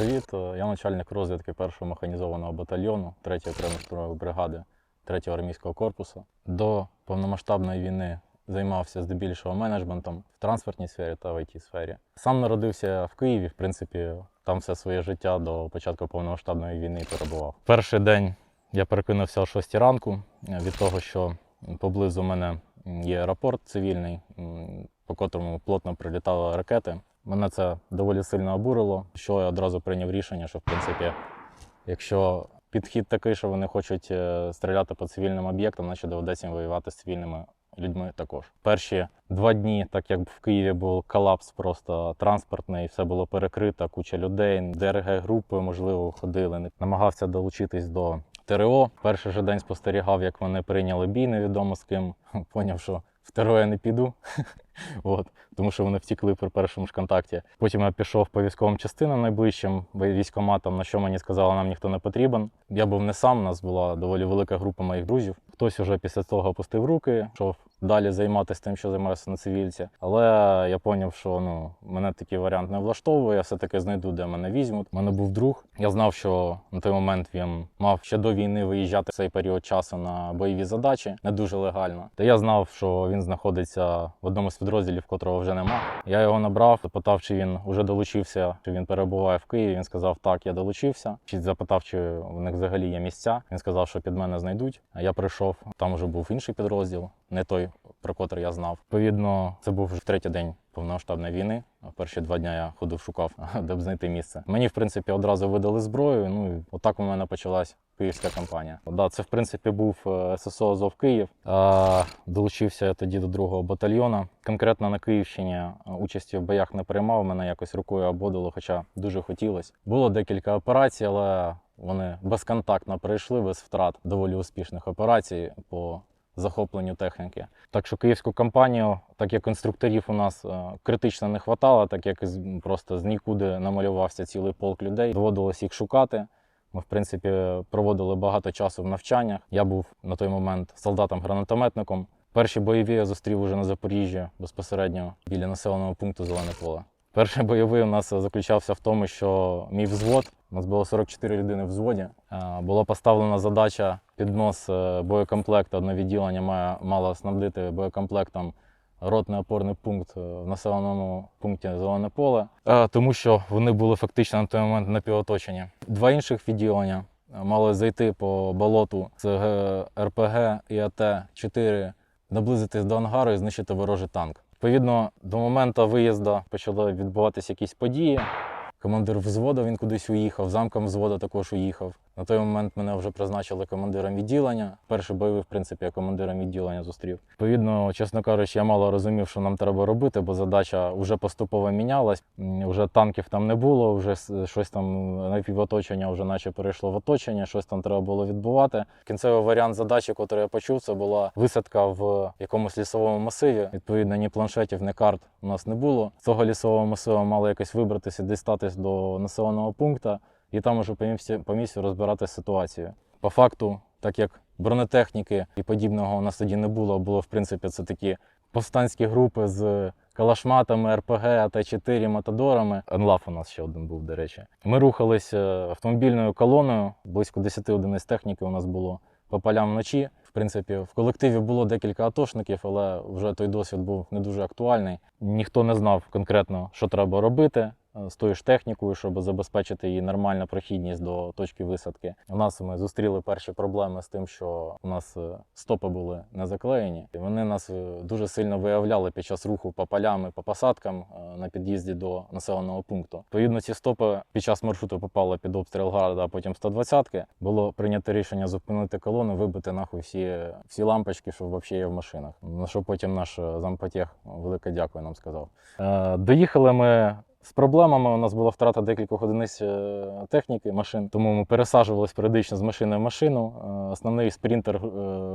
привіт. Я начальник розвідки першого механізованого батальйону 3-ї окремої штурмової бригади 3-го армійського корпусу. До повномасштабної війни займався здебільшого менеджментом в транспортній сфері та в it сфері. Сам народився в Києві, в принципі, там все своє життя до початку повномасштабної війни перебував. Перший день я перекинувся о 6 ранку е, від того, що поблизу мене є аеропорт цивільний, по котрому плотно прилітали ракети. Мене це доволі сильно обурило, що я одразу прийняв рішення, що в принципі, якщо підхід такий, що вони хочуть е, стріляти по цивільним об'єктам, значить доведеться їм воювати з цивільними людьми також. Перші два дні, так як в Києві був колапс просто транспортний, все було перекрито, куча людей, ДРГ групи, можливо, ходили. Намагався долучитись до ТРО. Перший же день спостерігав, як вони прийняли бій, невідомо з ким. Поняв, що в ТРО я не піду. От, тому що вони втікли при першому ж контакті. Потім я пішов по військовим частинам найближчим військоматам, на що мені сказали, нам ніхто не потрібен. Я був не сам, у нас була доволі велика група моїх друзів. Хтось уже після того опустив руки, пішов далі займатися тим, що займаюся на цивільці. Але я зрозумів, що ну, мене такий варіант не влаштовує, я все-таки знайду, де мене візьмуть. У мене був друг. Я знав, що на той момент він мав ще до війни виїжджати в цей період часу на бойові задачі, не дуже легально. Та я знав, що він знаходиться в одному з підрозділів, котрого вже нема. Я його набрав, запитав, чи він вже долучився, чи він перебуває в Києві. Він сказав, так, я долучився. Чи запитав, чи в них взагалі є місця. Він сказав, що під мене знайдуть. А я прийшов. Там вже був інший підрозділ, не той, про котрий я знав. Відповідно, це був вже третій день повномасштабної війни. Перші два дня я ходив, шукав, де б знайти місце. Мені, в принципі, одразу видали зброю. Ну і отак у мене почалась київська кампанія. Да, це в принципі був е, ССО Азов Київ. Долучився я тоді до другого батальйону. Конкретно на Київщині е, участі в боях не приймав. Мене якось рукою ободило, хоча дуже хотілося. Було декілька операцій, але вони безконтактно пройшли без втрат доволі успішних операцій по захопленню техніки. Так що київську кампанію, так як інструкторів у нас е, критично не вистачало, так як просто з нікуди намалювався цілий полк людей, доводилось їх шукати. Ми, в принципі, проводили багато часу в навчаннях. Я був на той момент солдатом-гранатометником. Перші бойові я зустрів уже на Запоріжжі безпосередньо біля населеного пункту Зелене поле. Перший бойовий у нас заключався в тому, що мій взвод, у нас було 44 людини в взводі, е, була поставлена задача піднос е, боєкомплекту. Одне відділення має мало снабдити боєкомплектом ротний опорний пункт е, в населеному пункті Зелене поле, е, тому що вони були фактично на той момент напівоточені. Два інших відділення мали зайти по болоту з РПГ і АТ-4, наблизитись до ангару і знищити ворожий танк. Відповідно, до моменту виїзду почали відбуватися якісь події. Командир взводу він кудись уїхав, замком взводу також уїхав. На той момент мене вже призначили командиром відділення. Перший бойовий, в принципі, я командиром відділення зустрів. Відповідно, чесно кажучи, я мало розумів, що нам треба робити, бо задача вже поступово мінялась. Вже танків там не було, вже щось там напівоточення вже наче перейшло в оточення, щось там треба було відбувати. Кінцевий варіант задачі, який я почув, це була висадка в якомусь лісовому масиві. Відповідно, ні планшетів, ні карт у нас не було. З цього лісового масиву мали якось вибратися, дістатись до населеного пункту і там уже по місцю розбирати ситуацію. По факту, так як бронетехніки і подібного у нас тоді не було, було в принципі це такі повстанські групи з калашматами, РПГ, АТ-4, Матадорами. Енлаф у нас ще один був, до речі. Ми рухались е, автомобільною колоною, близько 10 одиниць техніки у нас було по полям вночі. В принципі, в колективі було декілька атошників, але вже той досвід був не дуже актуальний. Ніхто не знав конкретно, що треба робити е, з тою ж технікою, щоб забезпечити її нормальну прохідність до точки висадки. У нас ми зустріли перші проблеми з тим, що у нас е, стопи були не заклеєні. І вони нас е, дуже сильно виявляли під час руху по полям і по посадкам на під'їзді до населеного пункту. Відповідно, ці стопи під час маршруту попали під обстріл града, а потім 120-ки. Було прийнято рішення зупинити колону, вибити нахуй всі, всі лампочки, що взагалі є в машинах. На що потім наш зампотех велике дякую нам сказав. Е, доїхали ми. З проблемами у нас була втрата декількох одиниць е, техніки машин, тому ми пересаджувалися періодично з машини в машину. Е, Основний спринтер е,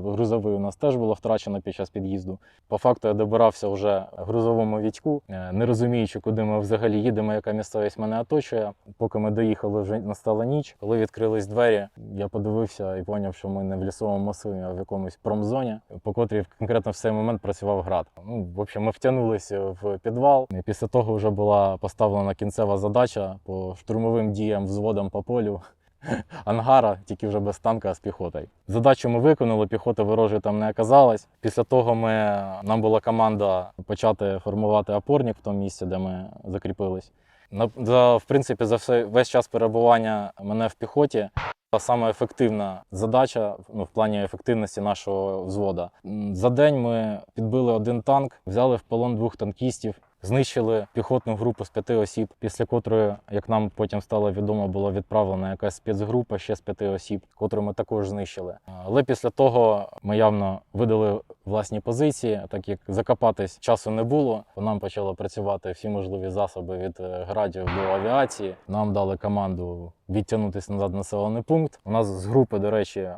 грузовий у нас теж було втрачено під час під'їзду. По факту я добирався вже грузовому вічку, е, не розуміючи, куди ми взагалі їдемо, яка місцевість мене оточує. Поки ми доїхали, вже настала ніч. Коли відкрились двері, я подивився і зрозумів, що ми не в лісовому масиві, а в якомусь промзоні, по котрій конкретно в цей момент працював град. Ну, в общем, ми втягнулися в підвал. Після того вже була поставлена кінцева задача по штурмовим діям взводам по полю. Ангара, тільки вже без танка, а з піхотою. Задачу ми виконали, піхоти ворожої там не оказалось. Після того ми, нам була команда почати формувати опорник в тому місці, де ми закріпились. На, за, в принципі, за все, весь час перебування мене в піхоті саме ефективна задача ну, в плані ефективності нашого взвода. За день ми підбили один танк, взяли в полон двох танкістів, знищили піхотну групу з п'яти осіб, після котрої, як нам потім стало відомо, була відправлена якась спецгрупа ще з п'яти осіб, котру ми також знищили. Але після того ми явно видали власні позиції, так як закопатись часу не було. Нам почали працювати всі можливі засоби від е, градів до авіації. Нам дали команду відтягнутися назад населений пункт. У нас з групи, до речі,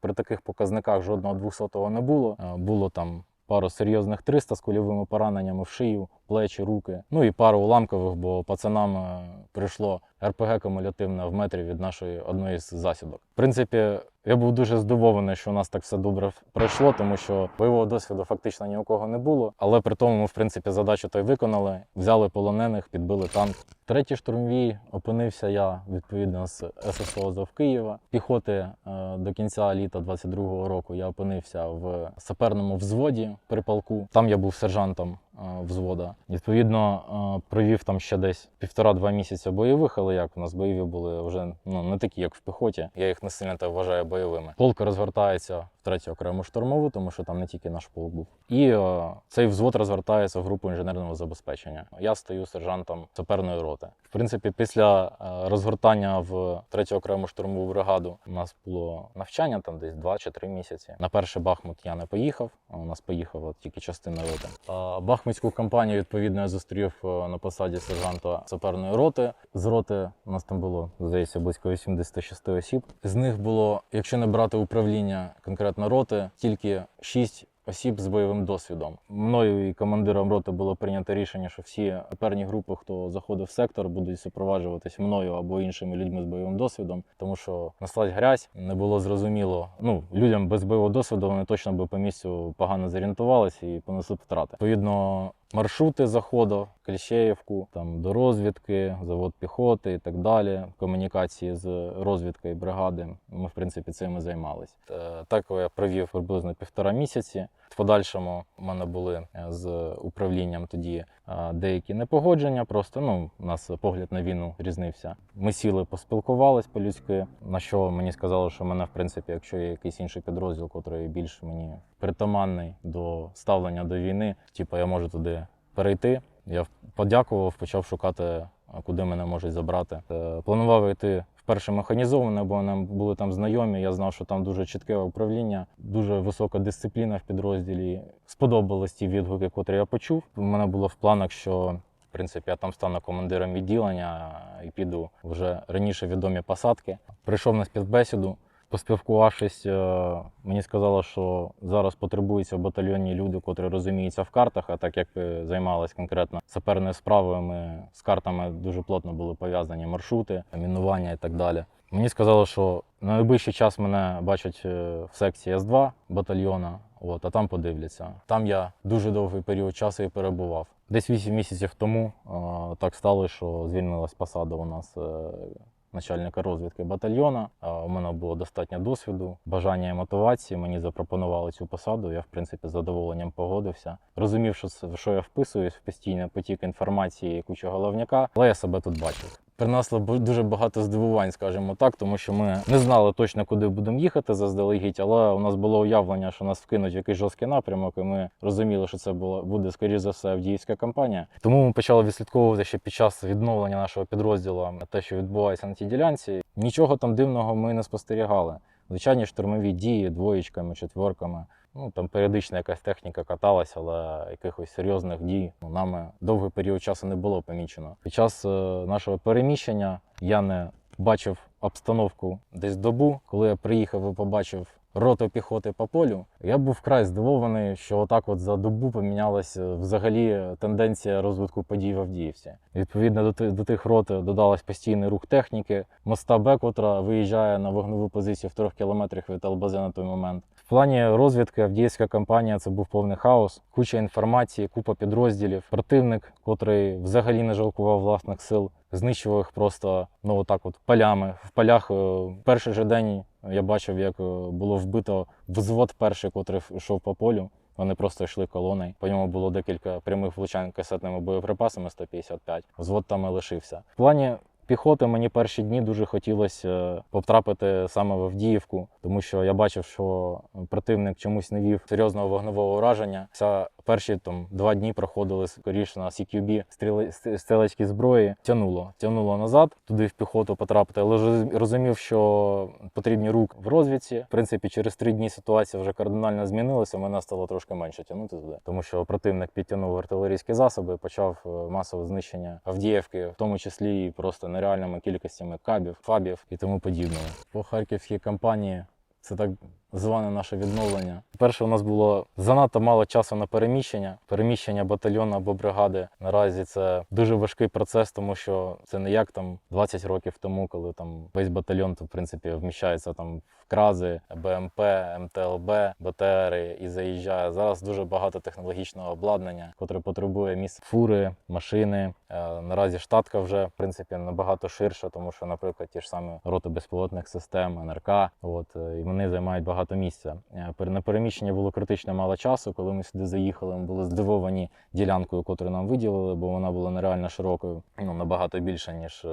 при таких показниках жодного 200-го не було. Було там пару серйозних 300 з кульовими пораненнями в шию, плечі, руки. Ну і пару уламкових, бо пацанам е, прийшло РПГ кумулятивне в метрі від нашої одної з засідок. В принципі, я був дуже здивований, що у нас так все добре пройшло, тому що бойового досвіду фактично ні у кого не було. Але при тому ми, в принципі, задачу той виконали, взяли полонених, підбили танк. Третій штурмовій опинився я відповідно з ССО Азов Києва. Піхоти е, до кінця літа 22-го року я опинився в саперному взводі при полку. Там я був сержантом взвода. Відповідно, е, провів там ще десь півтора-два місяці бойових, але як у нас бойові були вже ну не такі, як в піхоті. Я їх не сильно вважаю бойовими. Полк розгортається третю окрему штурмову, тому що там не тільки наш полк був. І е, цей взвод розвертається в групу інженерного забезпечення. Я стаю сержантом саперної роти. В принципі, після е, розгортання в третю окрему штурмову бригаду у нас було навчання там десь 2 чи 3 місяці. На перший Бахмут я не поїхав. У нас поїхала тільки частина роти. А Бахмутську кампанію відповідно я зустрів е, на посаді сержанта саперної роти. З роти у нас там було здається близько 86 осіб. З них було, якщо не брати управління конкретно роти, тільки 6 осіб з бойовим досвідом. Мною і командиром роти було прийнято рішення, що всі перні групи, хто заходив в сектор, будуть супроваджуватись мною або іншими людьми з бойовим досвідом, тому що наслась грязь, не було зрозуміло. Ну людям без бойового досвіду вони точно би по місцю погано зорієнтувалися і понесли втрати. Відповідно. Маршрути заходу, Кліщеївку, там до розвідки, завод піхоти і так далі. Комунікації з розвідкою бригади. Ми, в принципі, цим і займалися. Так я провів приблизно півтора місяці. В подальшому в мене були е, з управлінням тоді е, деякі непогодження. Просто ну у нас погляд на війну різнився. Ми сіли, поспілкувались по-людськи. На що мені сказали, що мене, в принципі, якщо є якийсь інший підрозділ, який більш мені притаманний до ставлення до війни, типу я можу туди перейти. Я подякував, почав шукати, куди мене можуть забрати. Е, Планував йти в перше механізоване, бо нам були там знайомі. Я знав, що там дуже чітке управління, дуже висока дисципліна в підрозділі. Сподобались ті відгуки, котрі я почув. У мене було в планах, що в принципі я там стану командиром відділення і піду вже раніше відомі посадки. Прийшов на співбесіду. Поспілкувавшись, е, мені сказали, що зараз потребуються в батальйоні люди, котрі розуміються в картах. А так як ви займалися конкретно саперною справою, ми з картами дуже плотно були пов'язані маршрути, мінування і так далі. Мені сказали, що на найближчий час мене бачать е, в секції С2 батальйона, от, а там подивляться. Там я дуже довгий період часу і перебував. Десь 8 місяців тому е, так стало, що звільнилась посада у нас е, начальника розвідки батальйона. У мене було достатньо досвіду, бажання і мотивації. Мені запропонували цю посаду. Я, в принципі, з задоволенням погодився. Розумів, що що я вписуюсь в постійний потік інформації і кучу головняка, але я себе тут бачив. Принесло дуже багато здивувань, скажімо так, тому що ми не знали точно, куди будемо їхати заздалегідь, але у нас було уявлення, що нас вкинуть в якийсь жорсткий напрямок, і ми розуміли, що це була буде скоріш за все Авдіївська кампанія. Тому ми почали відслідковувати ще під час відновлення нашого підрозділу те, що відбувається на тій ділянці. Нічого там дивного ми не спостерігали. Звичайні штурмові дії двоєчками, четверками. Ну там періодично якась техніка каталась, але якихось серйозних дій ну, нами довгий період часу не було помічено. Під час е, нашого переміщення я не бачив обстановку десь добу. Коли я приїхав і побачив роту піхоти по полю, я був вкрай здивований, що отак от за добу помінялася взагалі тенденція розвитку подій в Авдіївці. Відповідно до, до тих рот додалась постійний рух техніки, моста Б, котра виїжджає на вогневу позицію в трьох кілометрах від ЛБЗ на той момент. Плані розвідки Авдіївська кампанія це був повний хаос, куча інформації, купа підрозділів. Противник, котрий взагалі не жалкував власних сил, знищував їх просто ну отак, от полями. В полях е, перший же день я бачив, як е, було вбито взвод перший, котрий йшов по полю. Вони просто йшли колоною. По ньому було декілька прямих влучань касетними боєприпасами 155. Взвод там і лишився. В плані піхоти мені перші дні дуже хотілося е, потрапити саме в Авдіївку, тому що я бачив, що противник чомусь не вів серйозного вогневого ураження. Вся перші там два дні проходили скоріше на CQB стрілецькі зброї. Тянуло, тянуло назад, туди в піхоту потрапити. Але розумів, що потрібні рук в розвідці. В принципі, через три дні ситуація вже кардинально змінилася. Мене стало трошки менше тягнути туди, тому що противник підтягнув артилерійські засоби, почав е, масове знищення Авдіївки, в тому числі і просто нереальними кількостями кабів, фабів і тому подібного. По харківській кампанії це так зване наше відновлення. Перше, у нас було занадто мало часу на переміщення. Переміщення батальйону або бригади наразі це дуже важкий процес, тому що це не як там 20 років тому, коли там весь батальйон то, в принципі вміщається там крази, БМП, МТЛБ, БТРи і заїжджає. Зараз дуже багато технологічного обладнання, котре потребує місць фури, машини. Е, Наразі штатка вже в принципі набагато ширша, тому що, наприклад, ті ж самі роти безпілотних систем, НРК, от е, і вони займають багато місця. Е, На переміщення було критично мало часу. Коли ми сюди заїхали, ми були здивовані ділянкою, яку нам виділили, бо вона була нереально широкою, ну набагато більше ніж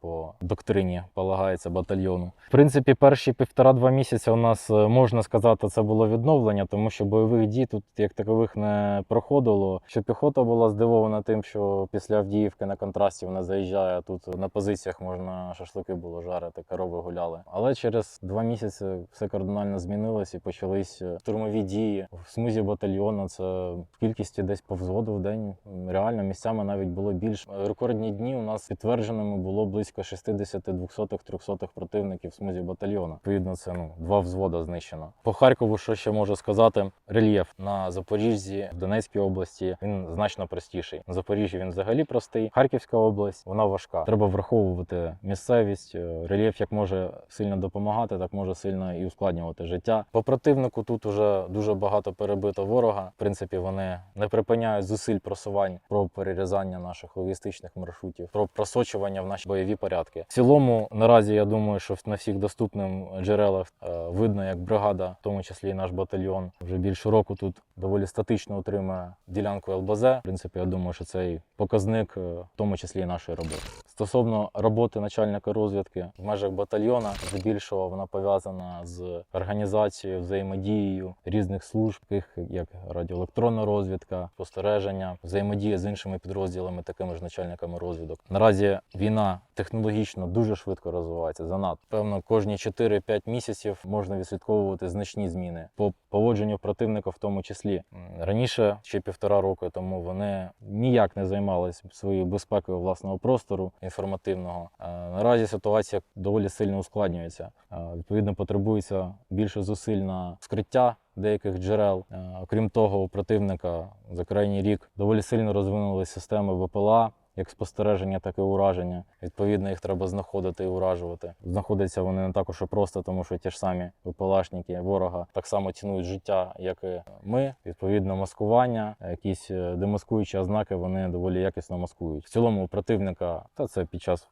по доктрині полагається батальйону. В принципі, перші півтора-два місяці у нас е, можна сказати, це було відновлення, тому що бойових дій тут як такових не проходило. Що піхота була здивована тим, що після Авдіївки на контрасті вона заїжджає. Тут на позиціях можна шашлики було жарити, корови гуляли. Але через два місяці все кардинально змінилось і почались е, штурмові дії в смузі батальйону. Це в кількості десь по взводу в день. Реально місцями навіть було більше. Рекордні дні у нас підтвердженими було близько 60 200 300 противників в смузі батальйону. Відповідно, це ну два взвода знищено. По Харкову, що ще можу сказати, рельєф на Запоріжжі, в Донецькій області він значно простіший. На Запоріжжі він взагалі простий. Харківська область вона важка. Треба враховувати місцевість. Е, Рельєф як може сильно допомагати, так може сильно і ускладнювати життя. По противнику тут уже дуже багато перебито ворога. В принципі, вони не припиняють зусиль просувань про перерізання наших логістичних маршрутів, про просочування в наші бойові порядки. В цілому, наразі я думаю, що на всіх доступних джерелах е, видно, як бригада, в тому числі і наш батальйон, вже більше року тут доволі статично утримує ділянку ЛБЗ. В принципі, я думаю, що це і показник, е, в тому числі і нашої роботи. Стосовно роботи начальника розвідки в межах батальйона, здебільшого вона пов'язана з організацією, взаємодією різних служб, як радіоелектронна розвідка, спостереження, взаємодія з іншими підрозділами, такими ж начальниками розвідок. Наразі війна технологічно дуже швидко розвивається. Занадто певно, кожні 4-5 місяців можна відслідковувати значні зміни по поводженню противника, в тому числі раніше, ще півтора року тому, вони ніяк не займалися своєю безпекою власного простору інформативного. Е, Наразі ситуація доволі сильно ускладнюється. Е, Відповідно, потребується більше зусиль на скриття деяких джерел. Крім Окрім того, у противника за крайній рік доволі сильно розвинулися системи ВПЛА. Як спостереження, так і ураження. Відповідно, їх треба знаходити і уражувати. Знаходяться вони не також і просто, тому що ті ж самі ВПЛАшники ворога так само цінують життя, як і ми. Відповідно, маскування, якісь е, демаскуючі ознаки вони доволі якісно маскують. В цілому у противника, та це під час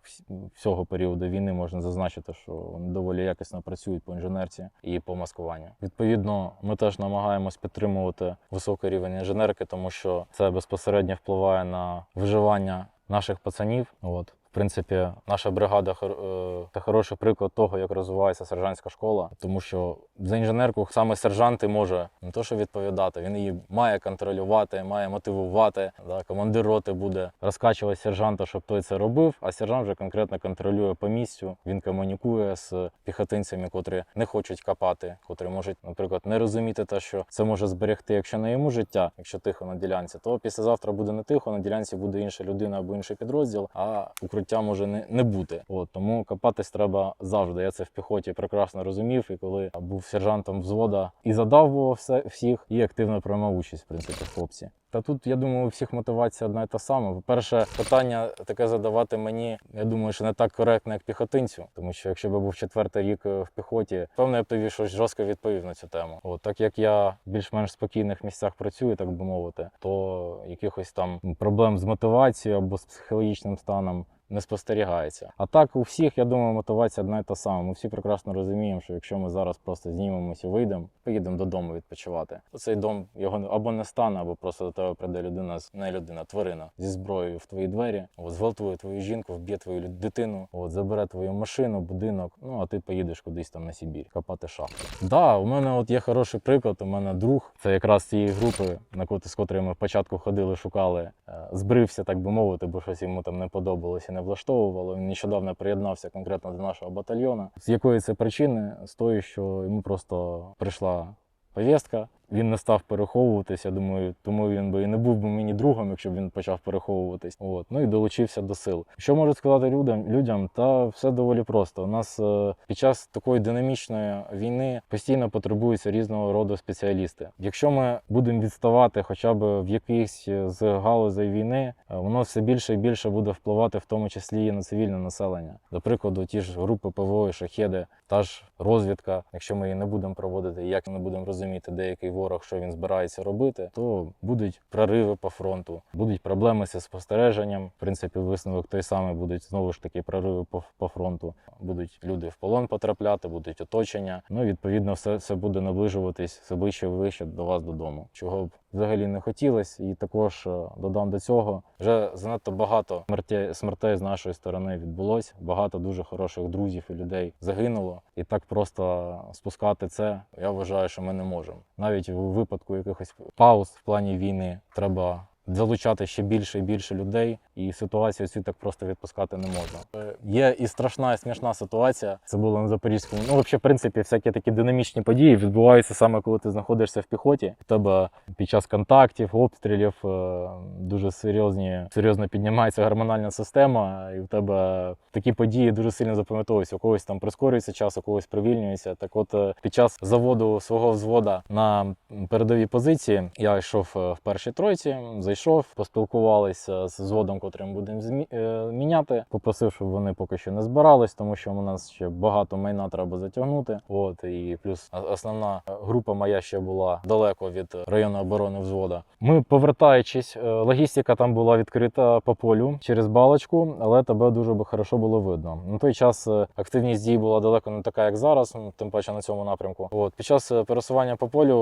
всього періоду війни можна зазначити, що вони доволі якісно працюють по інженерці і по маскуванню. Відповідно, ми теж намагаємось підтримувати високий рівень інженерки, тому що це безпосередньо впливає на виживання наших пацанів. От. Принципі, наша бригада е, це хороший приклад того, як розвивається сержантська школа, тому що за інженерку саме сержант і може не то, що відповідати, він її має контролювати, має мотивувати. Да? Командир роти буде розкачувати сержанта, щоб той це робив, а сержант вже конкретно контролює по місцю. Він комунікує з піхотинцями, котрі не хочуть копати, котрі можуть, наприклад, не розуміти те, що це може зберегти, якщо не йому життя, якщо тихо на ділянці, то післязавтра буде не тихо, на ділянці буде інша людина або інший підрозділ, а укриття життя може не, не бути. От тому копатись треба завжди. Я це в піхоті прекрасно розумів. І коли був сержантом взвода і задавував все всіх, і активно приймав участь, в принципі, хлопці. Та тут я думаю, у всіх мотивація одна і та сама. По-перше, питання таке задавати мені, я думаю, що не так коректно, як піхотинцю. Тому що якщо б був четвертий рік е, в піхоті, певно, я б тобі щось жорстко відповів на цю тему. От так як я більш-менш спокійних місцях працюю, так би мовити, то якихось там проблем з мотивацією або з психологічним станом. Не спостерігається. А так у всіх, я думаю, мотивація одна і та сама. Ми всі прекрасно розуміємо, що якщо ми зараз просто знімемося і вийдемо, поїдемо додому відпочивати, цей дом його або не стане, або просто до тебе прийде людина, не людина, тварина зі зброєю в твої двері, от, зґвалтує твою жінку, вб'є твою дитину, от, забере твою машину, будинок. Ну а ти поїдеш кудись там на Сибір, копати шахту. Да, у мене от є хороший приклад. У мене друг, це якраз цієї групи, на котрі з котрої ми спочатку ходили, шукали, е, збрився, так би мовити, бо щось йому там не подобалося, не влаштовувало. Він нещодавно приєднався конкретно до нашого батальйону. З якої це причини? З тої, що йому просто прийшла повістка. Він не став переховуватися. Думаю, тому він би і не був би мені другом, якщо б він почав переховуватись. От ну і долучився до сил. Що можу сказати людям? Людям, та все доволі просто. У нас е, під час такої динамічної війни постійно потребуються різного роду спеціалісти. Якщо ми будемо відставати, хоча б в якихось з галузей війни, е, воно все більше і більше буде впливати, в тому числі і на цивільне населення. До прикладу, ті ж групи ПВО і шахеди, та ж розвідка. Якщо ми її не будемо проводити, як не будемо розуміти, де який ворог, що він збирається робити, то будуть прориви по фронту, будуть проблеми зі спостереженням. В принципі, висновок той самий будуть знову ж таки прориви по, по фронту. Будуть люди в полон потрапляти, будуть оточення. Ну відповідно, все, все буде наближуватись все ближче ближче до вас додому. Чого б взагалі не хотілося, і також е, додам до цього вже занадто багато смертей, смертей з нашої сторони відбулось. Багато дуже хороших друзів і людей загинуло. І так просто спускати це, я вважаю, що ми не можемо. Навіть випадку якихось пауз в плані війни треба. Залучати ще більше і більше людей, і ситуацію цю так просто відпускати не можна. Е, Є і страшна, і смішна ситуація. Це було на Запорізькому. Ну, взагалі, в принципі, всякі такі динамічні події відбуваються саме коли ти знаходишся в піхоті. У тебе під час контактів, обстрілів е, дуже серйозні, серйозно піднімається гормональна система, і в тебе такі події дуже сильно запам'ятовуються. У когось там прискорюється час, у когось привільнюється. Так, от е, під час заводу свого взвода на передовій позиції я йшов в першій тройці, зайшов, поспілкувалися з взводом, котрим будемо змі- е, міняти. Попросив, щоб вони поки що не збирались, тому що у нас ще багато майна треба затягнути. От і плюс основна е, група моя ще була далеко від району оборони взвода. Ми повертаючись, е, логістика там була відкрита по полю через балочку, але тебе дуже би хорошо було видно. На той час активність дій була далеко не така, як зараз, ну, тим паче на цьому напрямку. От під час пересування по полю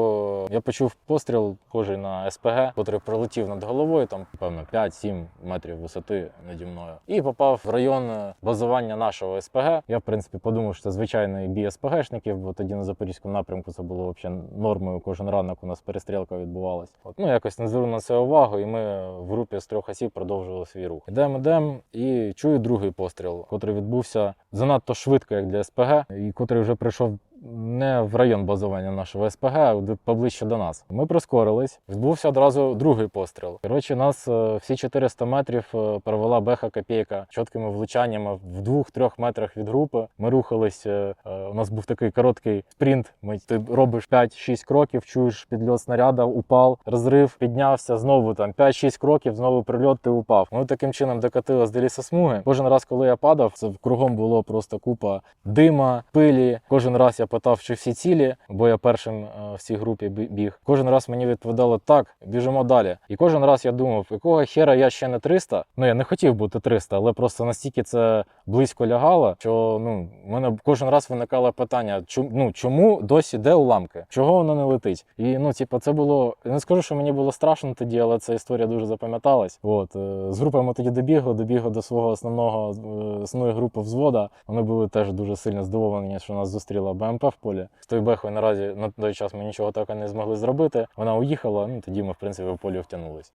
я почув постріл, схожий на СПГ, котрий пролетів над головою, там певно 5-7 метрів висоти наді мною, і попав в район е, базування нашого СПГ. Я в принципі подумав, що це звичайний бій СПГшників, бо тоді на запорізькому напрямку це було взагалі нормою. Кожен ранок у нас перестрілка відбувалась. От ну якось не звернув на це увагу, і ми в групі з трьох осіб продовжували свій рух. Ідемо, ідемо, і чую другий постріл, котрий відбувся занадто швидко, як для СПГ, і котрий вже прийшов не в район базування нашого СПГ, а поближче до нас. Ми прискорились. Відбувся одразу другий постріл. Коротше, нас е, всі 400 метрів е, провела беха копійка чіткими влучаннями в двох-трьох метрах від групи. Ми рухались. е, У нас був такий короткий спринт. Ми ти робиш 5-6 кроків, чуєш підльот снаряда, упав, розрив, піднявся. Знову там 5-6 кроків, знову прильот, ти упав. Ми таким чином докатились до лісосмуги. Кожен раз, коли я падав, це кругом було просто купа дима, пилі. Кожен раз я питав, чи всі цілі, бо я першим е, в цій групі біг. Кожен раз мені відповідали так, біжимо далі. І кожен раз я думав, якого хера я ще не 300? Ну я не хотів бути 300, але просто настільки це близько лягало, що ну в мене кожен раз виникало питання: чому, ну, чому досі де уламки? Чого воно не летить? І ну, типу, це було. Я не скажу, що мені було страшно тоді, але ця історія дуже запам'яталась. От е, з групами тоді добігли, добігли до свого основного е, основної групи взвода. Вони були теж дуже сильно здивовані, що нас зустріла БМП в полі. З тою бехою наразі на той час ми нічого так і не змогли зробити. Вона уїхала. Ну тоді ми, в принципі, в полі втягнулись.